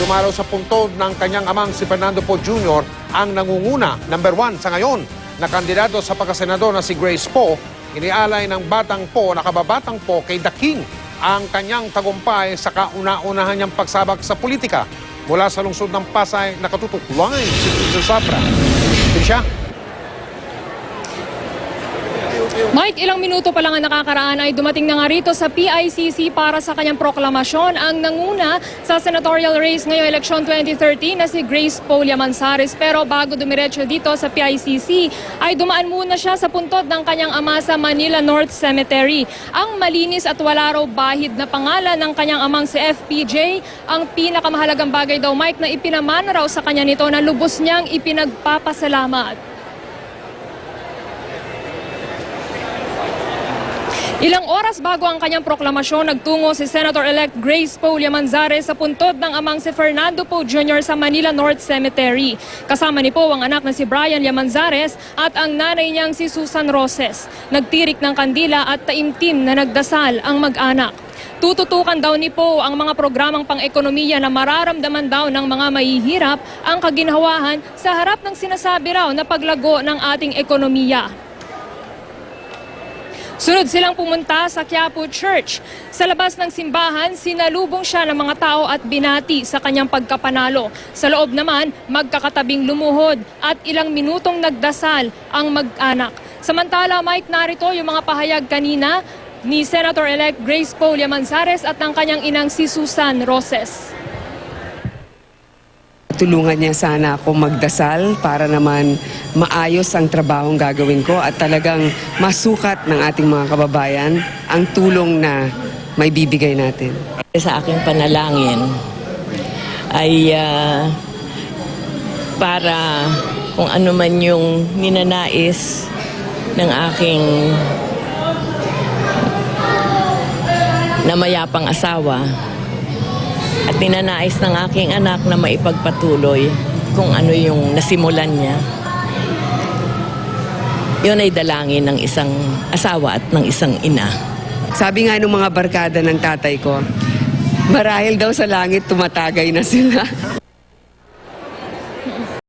dumaraw sa puntod ng kanyang amang si Fernando Po Jr. ang nangunguna, number one sa ngayon, na kandidato sa pagkasenador na si Grace Po, inialay ng Batang Po, nakababatang Po kay The King ang kanyang tagumpay sa kauna-unahan niyang pagsabak sa politika. Mula sa lungsod ng Pasay, nakatutok line si Susan Sabra. Siya, Mike, ilang minuto pa lang ang nakakaraan ay dumating na nga rito sa PICC para sa kanyang proklamasyon ang nanguna sa senatorial race ngayong eleksyon 2013 na si Grace Polia Manzares. Pero bago dumiretso dito sa PICC ay dumaan muna siya sa puntod ng kanyang ama sa Manila North Cemetery. Ang malinis at wala raw bahid na pangalan ng kanyang amang si FPJ ang pinakamahalagang bagay daw Mike na ipinamana raw sa kanya nito na lubos niyang ipinagpapasalamat. Ilang oras bago ang kanyang proklamasyon, nagtungo si Senator-elect Grace Poe Manzares sa puntod ng amang si Fernando Poe Jr. sa Manila North Cemetery. Kasama ni Poe ang anak na si Brian Yamanzares at ang nanay niyang si Susan Roses. Nagtirik ng kandila at taimtim na nagdasal ang mag-anak. Tututukan daw ni Poe ang mga programang pang-ekonomiya na mararamdaman daw ng mga mahihirap ang kaginhawahan sa harap ng sinasabi raw na paglago ng ating ekonomiya. Sunod silang pumunta sa Quiapo Church. Sa labas ng simbahan, sinalubong siya ng mga tao at binati sa kanyang pagkapanalo. Sa loob naman, magkakatabing lumuhod at ilang minutong nagdasal ang mag-anak. Samantala, Mike, narito yung mga pahayag kanina ni Senator-elect Grace Poe Manzares at ng kanyang inang si Susan Roses. Tulungan niya sana ako magdasal para naman maayos ang trabahong gagawin ko at talagang masukat ng ating mga kababayan ang tulong na may bibigay natin. Sa aking panalangin ay ah, para kung ano man yung ninanais ng aking namayapang asawa at ninanais ng aking anak na maipagpatuloy kung ano yung nasimulan niya. Yun ay dalangin ng isang asawa at ng isang ina. Sabi nga ng mga barkada ng tatay ko, marahil daw sa langit tumatagay na sila.